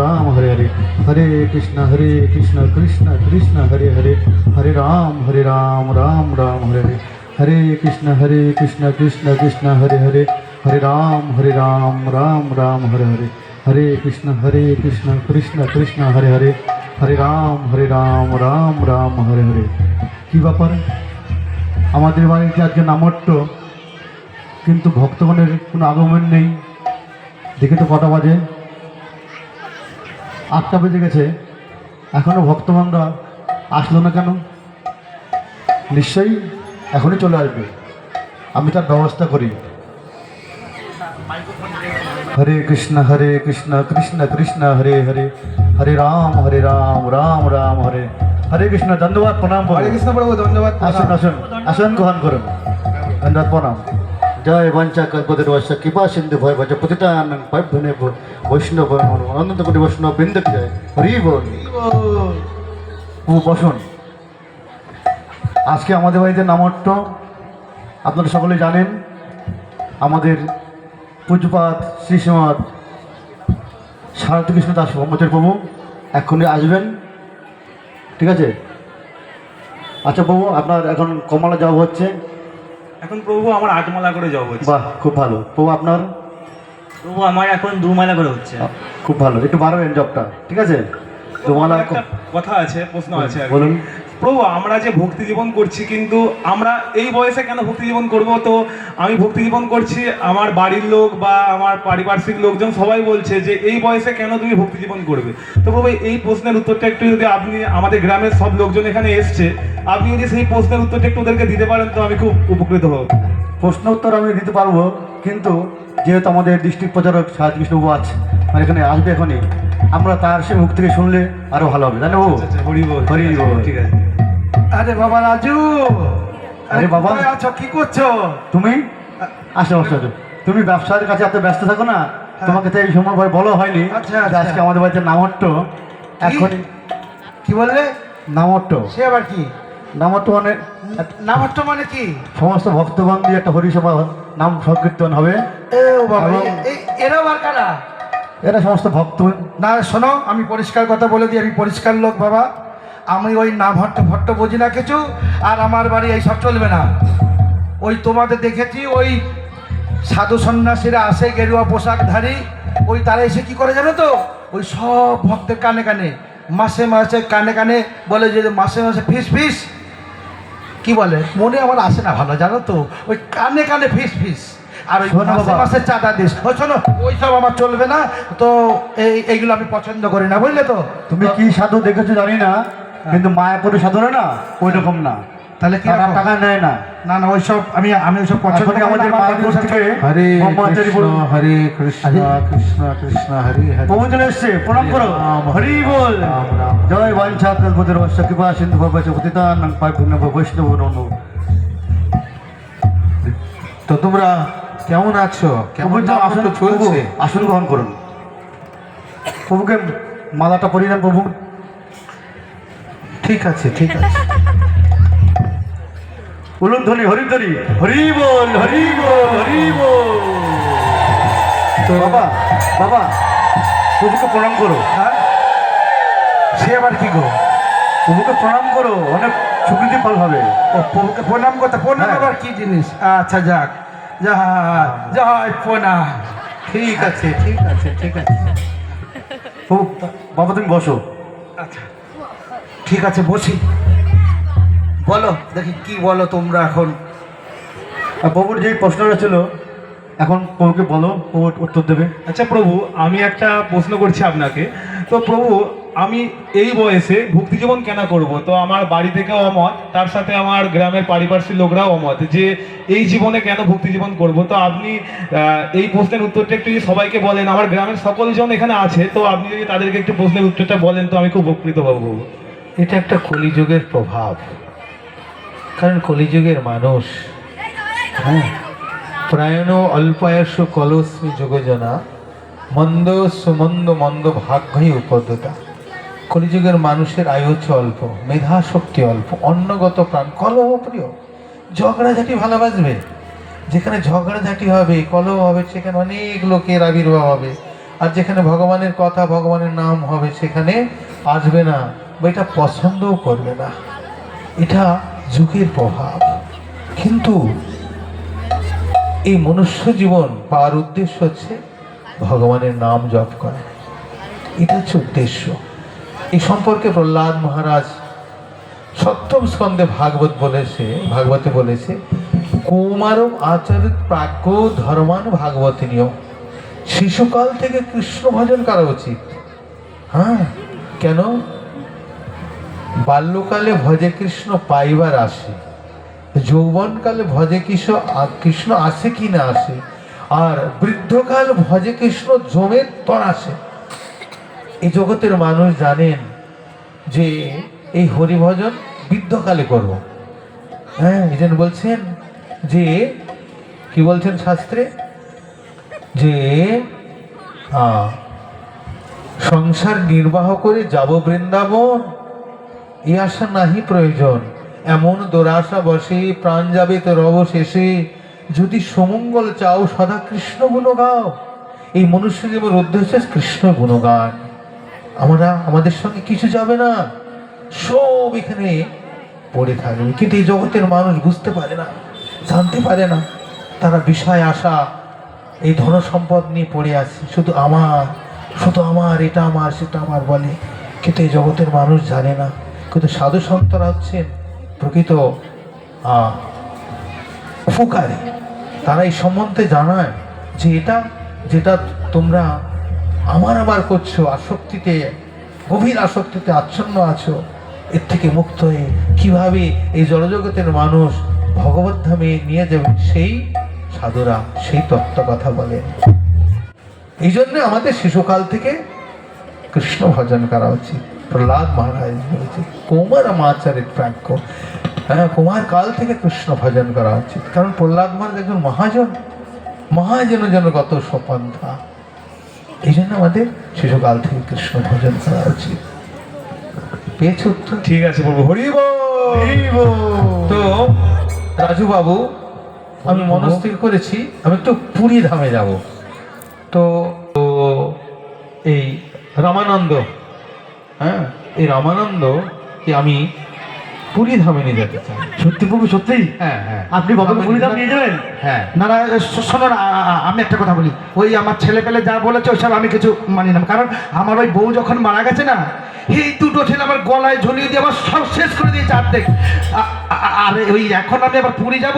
রাম হরে হরে হরে কৃষ্ণ হরে কৃষ্ণ কৃষ্ণ কৃষ্ণ, হরে হরে হরে রাম হরে রাম রাম রাম, হরে হরে হরে কৃষ্ণ হরে কৃষ্ণ কৃষ্ণ কৃষ্ণ, হরে হরে হরে রাম হরে রাম রাম রাম, হরে হরে হরে কৃষ্ণ হরে কৃষ্ণ কৃষ্ণ কৃষ্ণ, হরে হরে হরে রাম হরে রাম রাম রাম, হরে হরে। কি ব্যাপার? আমাদের বাড়িতে আজকে নামট্য, কিন্তু ভক্তগণের কোনো আগমন নেই। দেখে তো কটা বাজে। আটটা বেজে গেছে। এখনও ভক্তগণরা আসলো না কেন? নিশ্চয়ই এখনই চলে আসবে। আমি তার ব্যবস্থা করি। হরে কৃষ্ণ হরে কৃষ্ণ কৃষ্ণ কৃষ্ণ হরে হরে। হরে রাম হরে রাম রাম রাম হরে। হরে কৃষ্ণ ধন্যবাদ প্রণাম হরে কৃষ্ণ প্রভু ধন্যবাদ আসুন আসুন আসন গ্রহণ করুন। ধন্যবাদ প্রণাম। জয় বঞ্চা কল্পদের বর্ষা, কৃপা সিন্ধু ভয় ভজ পতিতান পাইভনে বৈষ্ণব অনন্ত কোটি বৈষ্ণব বৃন্দ জয়। হরি বল। ও বসুন। আজকে আমাদের বাড়িতে নামট্য আপনারা সকলে জানেন, আমাদের পূজপাত শ্রী শ্রীমৎ সারথী কৃষ্ণ দাস ব্রহ্মচারী প্রভু এক্ষুনি আসবেন। ঠিক আছে? আচ্ছা প্রভু, আপনার এখন কমলা যাওয়া হচ্ছে। এখন প্রভু আমার আট আটমালা করে জব হচ্ছে। বাহ খুব ভালো। প্রভু আপনার? প্রভু আমার এখন দু মালা করে হচ্ছে। খুব ভালো। একটু বাড়াবেন জবটা ঠিক আছে? তোমার একটা কথা আছে প্রশ্ন আছে বলুন। প্রভু আমরা যে ভক্তি জীবন করছি কিন্তু আমরা এই বয়সে কেন ভক্তি জীবন করব? তো আমি ভক্তি জীবন করছি আমার বাড়ির লোক বা আমার পারিপার্শ্বিক লোকজন সবাই বলছে যে এই বয়সে কেন তুমি ভক্তি জীবন করবে? তো প্রভু এই প্রশ্নের উত্তরটা একটু যদি আপনি আমাদের গ্রামের সব লোকজন এখানে এসছে আপনি যদি সেই প্রশ্নের উত্তরটা একটু ওদেরকে দিতে পারেন তো আমি খুব উপকৃত হব। প্রশ্ন উত্তর আমি দিতে পারব কিন্তু যেহেতু আমাদের ডিস্ট্রিক্ট প্রচারক সাহায্য কৃষ্ণবাবু আছে মানে এখানে আসবে এখনই আমরা তার সে মুখ থেকে শুনলে আরও ভালো হবে। জানো আচ্ছা আচ্ছা হরি বল। হরি বল। ঠিক আছে। আরে বাবা রাজু। আরে বাবা। আছো? কি করছ? তুমি? আসো আসো তুমি ব্যবসার কাছে এত ব্যস্ত থাকো না? তোমাকে তো এই সময় বলা হয়নি। আচ্ছা, আচ্ছা। আজকে আমাদের বাড়িতে নামট্য। এখন কি বললে? নামট্য। সে আবার কি? নামট্য মানে নামাট্য মানে কি? সমস্ত ভক্তগণ দিয়ে একটা হরিসভা নাম সংকীর্তন হবে। এরা আবার কারা? এরা সমস্ত ভক্ত না শোনো আমি পরিষ্কার কথা বলে দিই আমি পরিষ্কার লোক বাবা। আমি ওই না ভট্ট ভট্ট বুঝি না কিছু আর আমার বাড়ি এই সব চলবে না। ওই তোমাদের দেখেছি ওই সাধু সন্ন্যাসীরা আসে গেরুয়া পোশাকধারী ওই তারা এসে কি করে জানো তো? ওই সব ভক্তের কানে কানে মাসে মাসে কানে কানে বলে যে মাসে মাসে ফিস ফিস। কি বলে? মনে আমার আসে না ভালো জানো তো? ওই কানে কানে ফিস ফিস। আর ওই মাসে। মাসে চাঁদা দিস। ও শোনো ওই সব আমার চলবে না তো এই এইগুলো আমি পছন্দ করি না বুঝলে তো? তুমি কি সাধু দেখেছ জানি না কিন্তু মায়াপুরের সাধুরা না ওই রকম না। তাহলে কি রকম? টাকা নেয় না। না না ওইসব আমি আমি ওইসব পছন্দ এখনই করি আমাদের মায়াপুর থেকে হরে কৃষ্ণ হরে কৃষ্ণ কৃষ্ণ কৃষ্ণ হরে হরে। প্রভু চলে এসছে প্রণাম করো। হরি বল। জয় বাঞ্ছা কল্পদের বর্ষ কৃপা সিন্ধু ভবাচ পতিতান পাই পুণ্য বৈষ্ণব নমো তো তোমরা কেমন আছো? কেমন আসন চলছে? আসন গ্রহণ করুন। প্রভুকে মালাটা পরিয়ে দেন প্রভু। ঠিক আছে ঠিক আছে। ধ্বনি হরিধ্বনি হরি বল হরি বল হরি বল তো বাবা বাবা প্রভুকে প্রণাম করো। হ্যাঁ? সে আবার কি গো? প্রভুকে প্রণাম করো অনেক সুকৃতি ফল হবে। ও প্রভুকে প্রণাম করতে প্রণাম হ্যাঁ। আবার কি জিনিস? আচ্ছা যাক। জয় জয় প্রণাম। ঠিক আছে ঠিক আছে ঠিক আছে। বাবা তুমি বসো। আচ্ছা। ঠিক আছে বসি। বলো দেখি কি বলো তোমরা এখন। প্রভুর যে প্রশ্নটা ছিল এখন প্রভুকে বলো প্রভু উত্তর দেবে। আচ্ছা প্রভু আমি একটা প্রশ্ন করছি আপনাকে। তো প্রভু আমি এই বয়সে ভক্তি জীবন কেন করব? তো আমার বাড়ি থেকে অমত তার সাথে আমার গ্রামের পারিপার্শ্বিক লোকরাও অমত যে এই জীবনে কেন ভক্তি জীবন করব? তো আপনি এই প্রশ্নের উত্তরটা একটু যদি সবাইকে বলেন আমার গ্রামের সকল জন এখানে আছে তো আপনি যদি তাদেরকে একটু প্রশ্নের উত্তরটা বলেন তো আমি খুব উপকৃত হব প্রভু। এটা একটা কলিযুগের প্রভাব। কারণ কলিযুগের মানুষ হ্যাঁ প্রায়ণ অল্পায়স কলস্মি যোগজনা, মন্দ সুমন্দ মন্দ ভাগ্যই উপদ্যতা। কলিযুগের মানুষের আয়ু হচ্ছে অল্প মেধা শক্তি অল্প, অন্নগত প্রাণ, কলহপ্রিয়। ঝগড়াঝাটি ভালোবাসবে। যেখানে ঝগড়াঝাটি হবে, কলহ হবে, সেখানে অনেক লোকের আবির্ভাব হবে। আর যেখানে ভগবানের কথা, ভগবানের নাম হবে, সেখানে আসবে না বা এটা পছন্দও করবে না। এটা যুগের প্রভাব। কিন্তু এই মনুষ্য জীবন পাওয়ার উদ্দেশ্য হচ্ছে ভগবানের নাম জপ করা। এটা হচ্ছে উদ্দেশ্য। এই সম্পর্কে প্রহ্লাদ মহারাজ সপ্তম স্কন্ধে ভাগবত বলেছে, ভাগবতে বলেছে, কৌমারম আচারিত প্রাজ্ঞ ধর্মান ভাগবতী নিয়ম শিশুকাল থেকে কৃষ্ণ ভজন করা উচিত। হ্যাঁ কেন? বাল্যকালে ভজে কৃষ্ণ পাইবার আসে। যৌবনকালে ভজে কৃষ্ণ কৃষ্ণ আসে কি না আসে? আর বৃদ্ধকাল ভজে কৃষ্ণ জমে তর আসে। এই জগতের মানুষ জানেন যে এই হরিভজন বৃদ্ধকালে করব। হ্যাঁ এই বলছেন যে, কি বলছেন শাস্ত্রে? যে সংসার নির্বাহ করে যাব বৃন্দাবন? এ আশা নাহি প্রয়োজন। এমন দুরাশা বসে, প্রাণ যাবে তোর অবশেষে। যদি সমঙ্গল চাও, সদা কৃষ্ণ গুণ গাও এই মনুষ্য জীবনের উদ্দেশ্য কৃষ্ণ গুণগান। আমরা আমাদের সঙ্গে কিছু যাবে না। সব এখানে পড়ে থাকবে। কিন্তু এই জগতের মানুষ বুঝতে পারে না, জানতে পারে না। তারা বিষয় আশা, এই ধন সম্পদ নিয়ে পড়ে আছে। শুধু আমার শুধু আমার, এটা আমার, সেটা আমার বলে। কিন্তু এই জগতের মানুষ জানে না। কিন্তু সাধু সন্তরা হচ্ছেন প্রকৃত উপকারী। তারা এই সম্বন্ধে জানায় যে এটা, যেটা তোমরা আমার আমার করছ, আসক্তিতে, গভীর আসক্তিতে আচ্ছন্ন আছো, এর থেকে মুক্ত হয়ে কীভাবে এই জড়জগতের মানুষ ভগবত ধামে নিয়ে যাবে সেই সাধুরা, সেই তত্ত্ব কথা বলেন এই জন্য আমাদের শিশুকাল থেকে কৃষ্ণ ভজন করা উচিত প্রহ্লাদ মহারাজ বলেছে কুমার মাচারিত প্রাজ্ঞ। হ্যাঁ কুমার কাল থেকে কৃষ্ণ ভজন করা উচিত। কারণ প্রহ্লাদ মহারাজ একজন মহাজন মহাজন যেন কত সপন্থা। এই জন্য আমাদের শিশুকাল থেকে কৃষ্ণ ভজন করা উচিত। পেয়েছ ঠিক আছে প্রভু। হরিব তো রাজু বাবু আমি মনস্থির করেছি আমি একটু পুরী ধামে যাব। তো এই রামানন্দ হ্যাঁ? এই রামানন্দ কি আমি পুরী ধামে নিয়ে যেতে চাই। সত্যি প্রভু সত্যি? হ্যাঁ হ্যাঁ। আপনি বাবাকে বলিদান নিয়ে যাবেন? হ্যাঁ। না না শো- শোনো না আ- আ- আমি একটা কথা বলি। ওই আমার ছেলে পেলে যা বলেছে ওইসব আমি কিছু মানি না। কারণ আমার ওই বউ যখন মারা গেছে না এই দুটো ছেলে আমার গলায় ঝুলিয়ে দিয়ে আমার সব শেষ করে দিয়েছে অর্ধেক আর ওই এখন আমি আবার পুরী যাব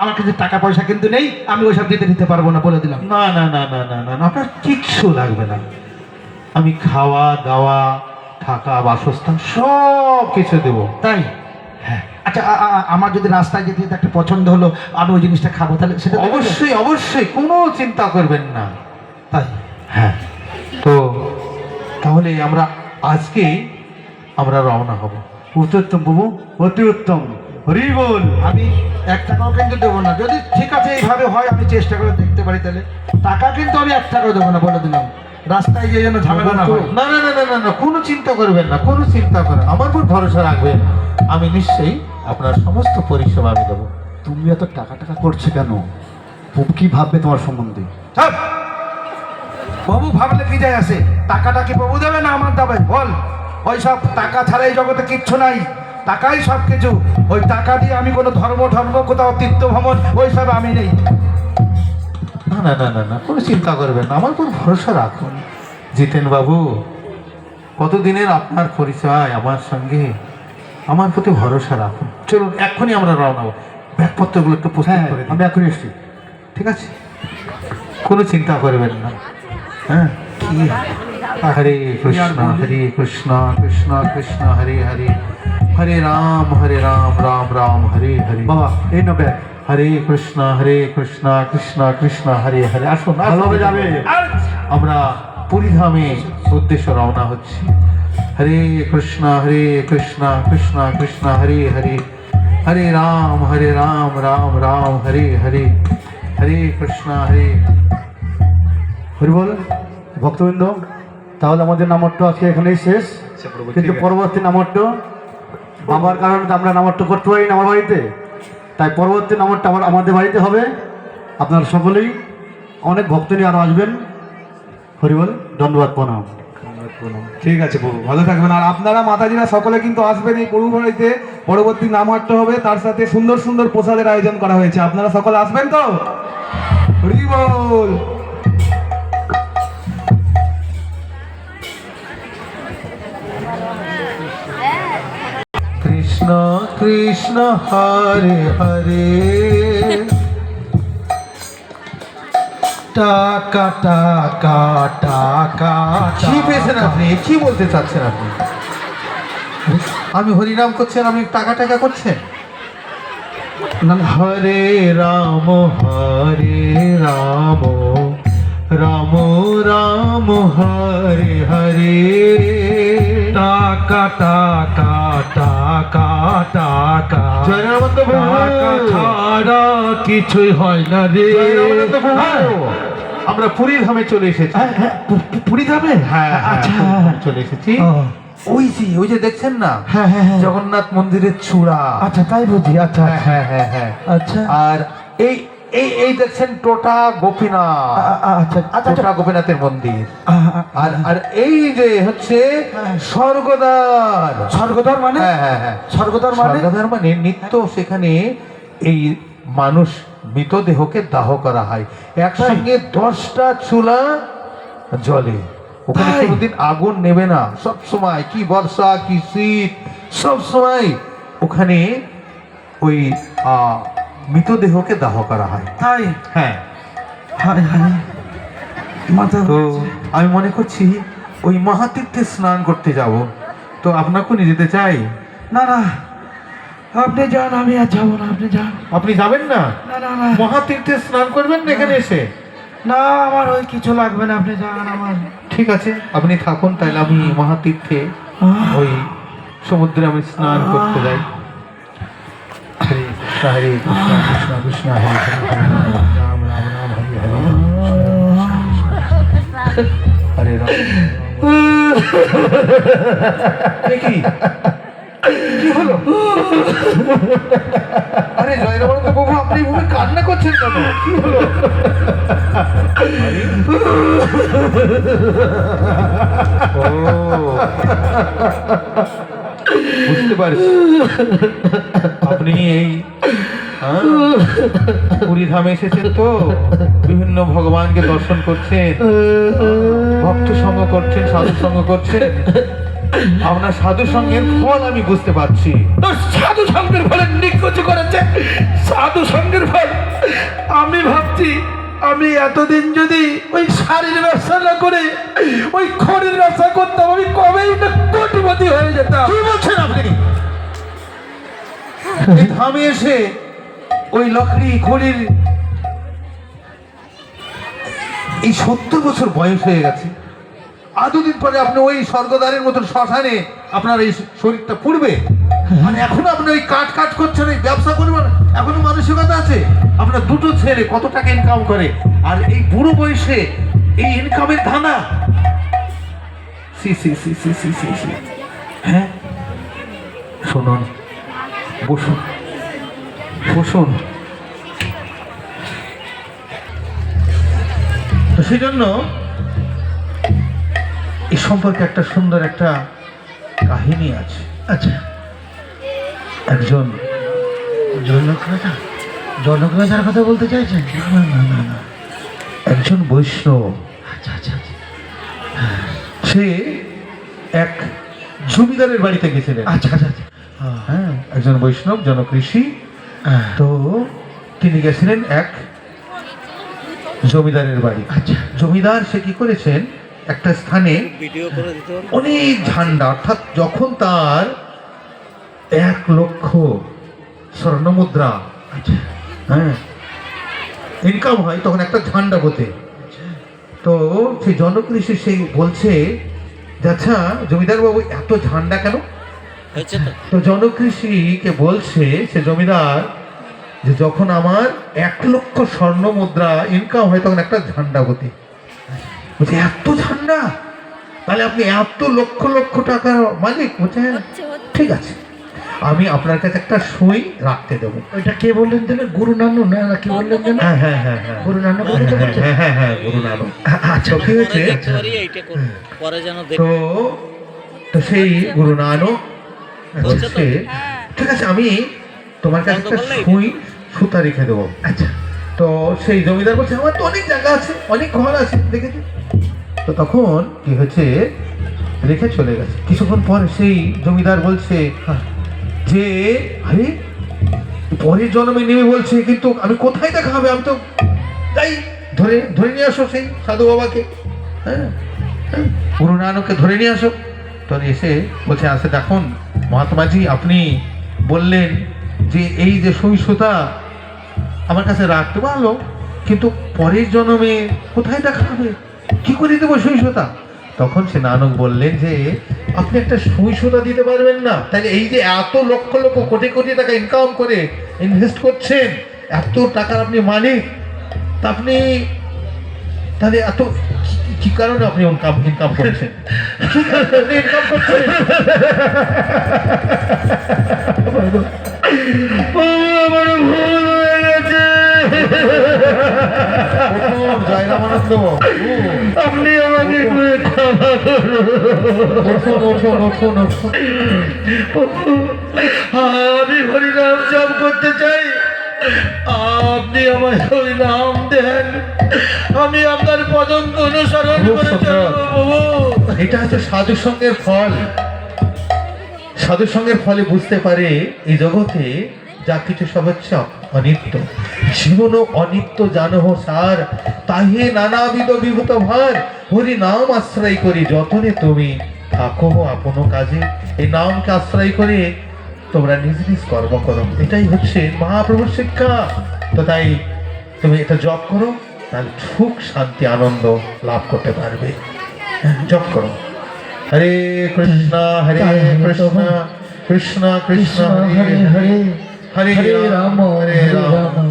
আমার কাছে টাকা পয়সা কিন্তু নেই আমি ওইসব দিতে দিতে পারব না বলে দিলাম। না না না না না না আপনার কিচ্ছু লাগবে না। আমি খাওয়া দাওয়া থাকা বাসস্থান সব কিছু দেবো। তাই? হ্যাঁ। আচ্ছা আমার যদি রাস্তায় যেতে যেতে একটা পছন্দ হলো আমি ওই জিনিসটা খাব তাহলে সেটা অবশ্যই অবশ্যই কোনো চিন্তা করবেন না। তাই? হ্যাঁ। তো তাহলে আমরা আজকে আমরা রওনা হব। উত্তম প্রভু অতি উত্তম। হরি বল আমি এক টাকাও কিন্তু দেবো না। যদি ঠিক আছে এইভাবে হয় আমি চেষ্টা করে দেখতে পারি তাহলে। টাকা কিন্তু আমি এক টাকাও দেবো না বলে দিলাম। রাস্তায় গিয়ে যেন ঝামেলা না হয়। না না না না না না কোনো চিন্তা করবেন না কোনো চিন্তা করেন আমার উপর ভরসা রাখবেন আমি নিশ্চয়ই আপনার সমস্ত পরিষেবা আমি দেবো। তুমি এত টাকা টাকা করছে কেন? কি ভাববে তোমার সম্বন্ধে! বাবু ভাবলে কি যায় আসে? টাকাটা কি বাবু দেবে না আমার দেবে বল। ওই সব টাকা ছাড়া এই জগতে কিচ্ছু নাই। টাকাই সব কিছু ওই টাকা দিয়ে আমি কোনো ধর্ম ধর্ম কোথাও তীর্থ ভ্রমণ ওই সব আমি নেই। না না না না না কোনো চিন্তা করবেন না আমার উপর ভরসা রাখুন। জিতেন বাবু কতদিনের আপনার পরিচয় আমার সঙ্গে? আমার প্রতি ভরসা রাখুন। চলুন এক্ষুনি আমরা রওনা হব। ব্যাগপত্রগুলো একটু প্রস্তুত হ্যাঁ করে আমি এখন এসছি ঠিক আছে? কোনো চিন্তা করবেন না। হ্যাঁ? কি? হরে কৃষ্ণ হরে কৃষ্ণ কৃষ্ণ কৃষ্ণ হরে হরে। হরে রাম হরে রাম রাম রাম হরে হরে। বাবা এই নো ব্যাগ হরে কৃষ্ণ হরে কৃষ্ণ কৃষ্ণ কৃষ্ণ হরে হরে। আসুন আসুন। ভালোভাবে যাবে। আমরা পুরীধামে উদ্দেশ্য রওনা হচ্ছি। হরে কৃষ্ণ হরে কৃষ্ণ কৃষ্ণ কৃষ্ণ হরে হরে। হরে রাম হরে রাম রাম রাম হরে হরে। হরে কৃষ্ণ হরে। হরি বল ভক্তবৃন্দ তাহলে আমাদের নামট্য আজকে এখানেই শেষ। কিন্তু পরবর্তী নামট্য বাবার কারণে আমরা নামট্য করতে পারি না আমার বাড়িতে। তাই পরবর্তী নামট্য আমার আমাদের বাড়িতে হবে। আপনারা সকলেই অনেক ভক্ত নিয়ে আরও আসবেন। হরি বল দণ্ডবাদ প্রণাম। ঠিক আছে প্রভু, ভালো থাকবেন। আর আপনারা মাতাজিরা সকলে কিন্তু আসবেন এই প্রভু বাড়িতে। পরবর্তী নাম হাঁটতে হবে, তার সাথে সুন্দর সুন্দর প্রসাদের আয়োজন করা হয়েছে। আপনারা সকলে আসবেন তো? হরি কৃষ্ণ হরে হরে। টাকা টাকা টাকা কি পেয়েছেন আপনি? কি বলতে চাচ্ছেন আপনি? আমি হরিনাম করছেন আপনি টাকা টাকা করছেন? হরে রাম হরে রাম রাম রাম হরে হরে। টাকা জয়রামন্ত ছাড়া কিছুই হয় না রে আমরা পুরী ধামে চলে এসেছি হ্যাঁ, হ্যাঁ, পুরী ধামে হ্যাঁ হ্যাঁ, আচ্ছা চলে এসেছি ওই যে ওই যে দেখছেন না হ্যাঁ হ্যাঁ হ্যাঁ জগন্নাথ মন্দিরের চূড়া আচ্ছা তাই বুঝি আচ্ছা হ্যাঁ হ্যাঁ হ্যাঁ হ্যাঁ আচ্ছা আর এই এই এই দেখছেন টোটা গোপীনাথ। আ- আ- আচ্ছা আচ্ছা টোটা গোপীনাথের মন্দির। আর আর এই যে হচ্ছে হ্যাঁ। স্বর্গদ্বার। স্বর্গদ্বার মানে? হ্যাঁ হ্যাঁ হ্যাঁ। স্বর্গদ্বার মানে? স্বর্গদ্বার মানে নিত্য সেখানে এই মানুষ মৃতদেহকে দাহ করা হয়। একসঙ্গে দশটা চুলা জলে ওখানে? কোনোদিন আগুন নেবে না। সব সময় কি বর্ষা কি শীত সব সময় ওখানে ওই আহ, মৃতদেহকে দাহ করা হয়। তাই? হ্যাঁ। হায় হায়। মাথা তো আমি মনে করছি ওই মহাতীর্থে স্নান করতে যাব। তো আপনাকেও নিয়ে যেতে চাই? না না। আপনি যান আমি আর যাব না আপনি যান। আপনি যাবেন না? না না না। মহাতীর্থে স্নান করবেন না এখানে এসে? না আমার ওই কিছু লাগবে না আপনি যান আমার। ঠিক আছে আপনি থাকুন তাহলে আমি মহাতীর্থে ওই সমুদ্রে আমি স্নান করতে যাই। কৃষ্ণ কৃষ্ণ কৃষ্ণ হরে হরে হরে রাম রাম রাম, হরে হরে। হরে রাম। এ কি হলো? আরে জয়রামানন্দ প্রভু আপনি এভাবে কান্না করছেন কেন? কি হলো? ও। বুঝতে পারছি আপনি এই হ্যাঁ, পুরী ধামে এসেছেন তো? বিভিন্ন ভগবানকে দর্শন করছেন ভক্ত সঙ্গ করছেন সাধু সঙ্গ করছেন। আপনার সাধু সঙ্গের ফল আমি বুঝতে পারছি। সাধু সঙ্গের ফলে নিকুচ করেছে। সাধু সঙ্গের ফল। আমি ভাবছি আমি এতদিন যদি ওই শাড়ির ব্যবসা না করে ওই খড়ির ব্যবসা করতাম আমি কবেই না কোটিপতি হয়ে যেতাম কি বলছেন আপনি? এই ধামে এসে ওই লকড়ি খড়ির এই সত্তর বছর বয়স হয়ে গেছে। আর দুদিন পরে আপনি ওই স্বর্গদ্বারের মতন শ্মশানে আপনার এই শরীরটা পুড়বে। মানে এখন আপনি ওই কাট কাট করছেন ওই ব্যবসা করবেন এখনও মানসিকতা আছে? আপনার দুটো ছেলে কত টাকা ইনকাম করে? আর এই বুড়ো বয়সে এই ইনকামের ধানা? সি সি সি সি সি সি সি। হ্যাঁ? শুনুন। বসুন। বসুন। তো সেই জন্য এই সম্পর্কে একটা সুন্দর একটা কাহিনী আছে। আচ্ছা। একজন জনক রাজা জনক রাজার কথা বলতে চাইছেন? না না না না। একজন বৈষ্ণব। আচ্ছা আচ্ছা আচ্ছা। সে এক জমিদারের বাড়িতে গেছিলেন। আচ্ছা আচ্ছা আচ্ছা। হ্যাঁ একজন বৈষ্ণব জনকৃষি। হ্যাঁ, তো তিনি গেছিলেন এক জমিদারের বাড়ি। আচ্ছা। জমিদার সে কি করেছেন? একটা স্থানে অনেক ঝান্ডা অর্থাৎ যখন তার এক লক্ষ স্বর্ণমুদ্রা আচ্ছা। হ্যাঁ ইনকাম হয় তখন একটা ঝান্ডা গোতে তো সেই জনকৃষি সেই বলছে আচ্ছা জমিদার বাবু এত ঝান্ডা কেন? তো। জনকৃষিকে বলছে সে জমিদার যে যখন আমার এক লক্ষ স্বর্ণ মুদ্রা ইনকাম হয় তখন একটা ঝান্ডা গতি বলছে এত ঝান্ডা? তাহলে আপনি এত লক্ষ লক্ষ টাকার মালিক বলছে ঠিক আছে। আমি আপনার কাছে একটা সই রাখতে দেবো। ওইটা কে বললেন দেবে গুরু নানু না না কি বললেন যেন? হ্যাঁ হ্যাঁ হ্যাঁ হ্যাঁ। গুরু নানক বলে হ্যাঁ হ্যাঁ হ্যাঁ গুরু নানক। আচ্ছা কি হয়েছে এইটা করব পরে যেন দেখ তো তো সেই গুরু নানক বলছে ঠিক আছে আমি তোমার কাছে একটা সুই সুতা রেখে দেবো। আচ্ছা। তো সেই জমিদার বলছে আমার তো অনেক জায়গা আছে অনেক ঘর আছে দেখেছি? তো তখন কি হয়েছে রেখে চলে গেছে। কিছুক্ষণ পর সেই জমিদার বলছে যে আরে পরের জন্মে নেমে বলছে কিন্তু আমি কোথায় দেখা হবে আমি তো তাই ধরে ধরে নিয়ে আসো সেই সাধু বাবাকে। হ্যাঁ হ্যাঁ, গুরু নানককে ধরে নিয়ে আসো। তো এসে বলছে আসে দেখুন মহাত্মাজি আপনি বললেন যে এই যে সহিষ্ণুতা আমার কাছে রাখতে পারল কিন্তু পরের জন্মে কোথায় দেখা হবে কি করে দেবো সহিষ্ণুতা? তখন সে নানক বললেন যে আপনি একটা সহিষ্ণুতা দিতে পারবেন না। তাহলে এই যে এত লক্ষ লক্ষ কোটি কোটি টাকা ইনকাম করে ইনভেস্ট করছেন, এত টাকার আপনি মালিক। তা আপনি, তাহলে এত কি- কারণে আপনি ইনকাম ইনকাম করছেন? আপনি আমাকে আমি হরিনাম জপ করতে চাই। আপনি আমার হরিনাম দেন। আমি আপনার পদঙ্ক অনুসরণ করে এটা হচ্ছে সাধু সঙ্গের ফল। সাধু সঙ্গের ফলে বুঝতে পারে এই জগতে যা কিছু সব হচ্ছে অনিত্য। জীবন অনিত্য জানহ সার তাহে নানাবিধ বিভূত ভার হরি নাম আশ্রয় করি যতনে তুমি। থাকো আপন কাজে এই নামকে আশ্রয় করে তোমরা নিজ নিজ কর্ম করো। এটাই হচ্ছে মহাপ্রভুর শিক্ষা। তো তাই তুমি এটা জপ করো তাহলে সুখ শান্তি আনন্দ লাভ করতে পারবে। হ্যাঁ, জপ করো। হরে কৃষ্ণ হরে কৃষ্ণ কৃষ্ণ কৃষ্ণ হরে। হরে। হরে হরে রাম রাম হরে হরে রাম রাম